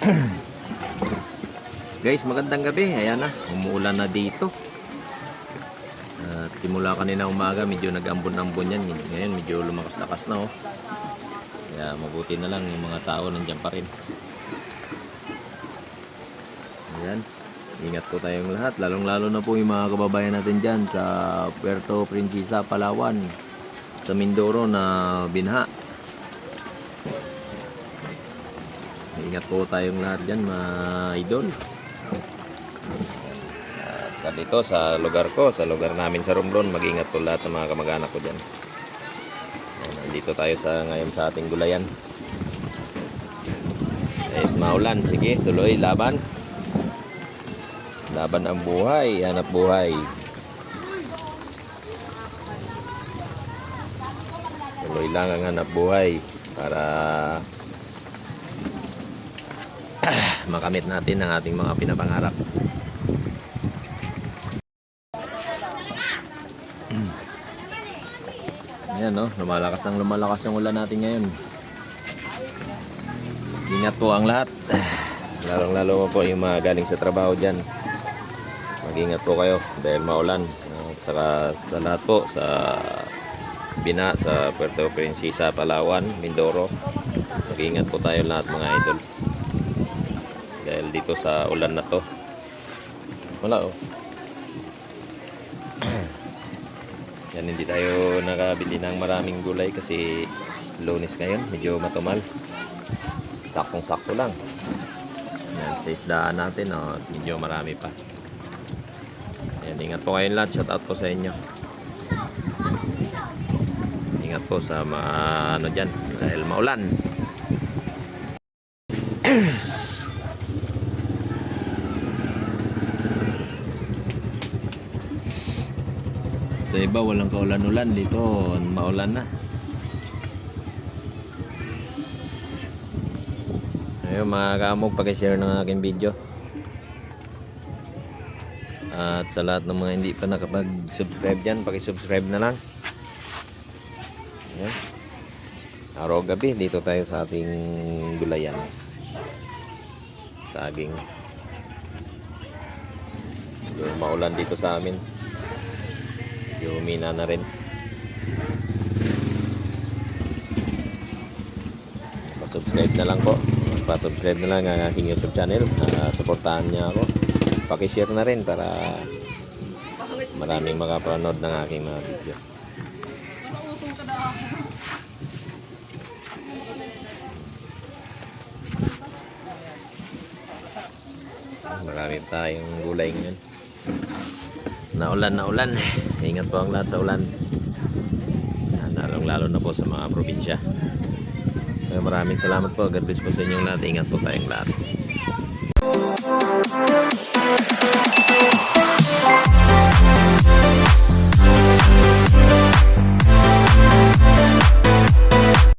Guys, magandang gabi. Ayan na, umuulan na dito. At simula kanina umaga, medyo nag-ambon-ambon yan. Ngayon, medyo lumakas-lakas na oh. Kaya mabuti na lang yung mga tao nandiyan pa rin. Ayan. Ingat po tayong lahat. Lalong-lalo na po yung mga kababayan natin dyan sa Puerto Princesa, Palawan. Sa Mindoro na binha. Ingat po tayong lahat dyan, mga idol. At dito sa lugar ko, sa lugar namin sa Romblon, mag-ingat po lahat ng mga kamag-anak ko dyan. Nandito tayo sa ngayon sa ating gulayan. Kahit maulan, sige, tuloy, laban. Laban ang buhay, hanap buhay. Tuloy lang ang hanap buhay para makamit natin ang ating mga pinapangarap. Ayan no, lumalakas ng lumalakas yung ulan natin ngayon. Ingat po ang lahat. Lalong lalo po yung mga galing sa trabaho dyan. Mag-ingat po kayo dahil maulan. At saka sa lahat po, sa Bina, sa Puerto Princesa, Palawan, Mindoro. Mag-ingat po tayo lahat mga idol. Dito sa ulan na to. Wala oh. Yan hindi tayo nakabili ng maraming gulay kasi lunes ngayon, medyo matumal. Saktong-sakto lang. Yan, sa isdaan natin, oh, medyo marami pa. Yan, ingat po kayong lahat. Shout out po sa inyo. Ingat po sa mga ano dyan, dahil maulan. Sa iba walang kaulan-ulan dito maulan na. Ayun mga kamog pakishare ng aking video. At sa lahat ng mga hindi pa nakapag-subscribe dyan, pakisubscribe na lang. Ayan. Araw gabi, dito tayo sa ating gulayan. Saging. Maulan dito sa amin. Medyo humina na rin. Pa-subscribe na lang po. Pa-subscribe na lang ang aking YouTube channel. Uh, supportahan niya ako. Pakishare na rin para maraming makapanood ng aking mga video. Marami tayong gulay ngayon. Naulan na ulan. Ingat po ang lahat sa ulan. Lalong lalo na po sa mga probinsya. Maraming salamat po. God bless po sa inyong lahat. Ingat po tayong lahat.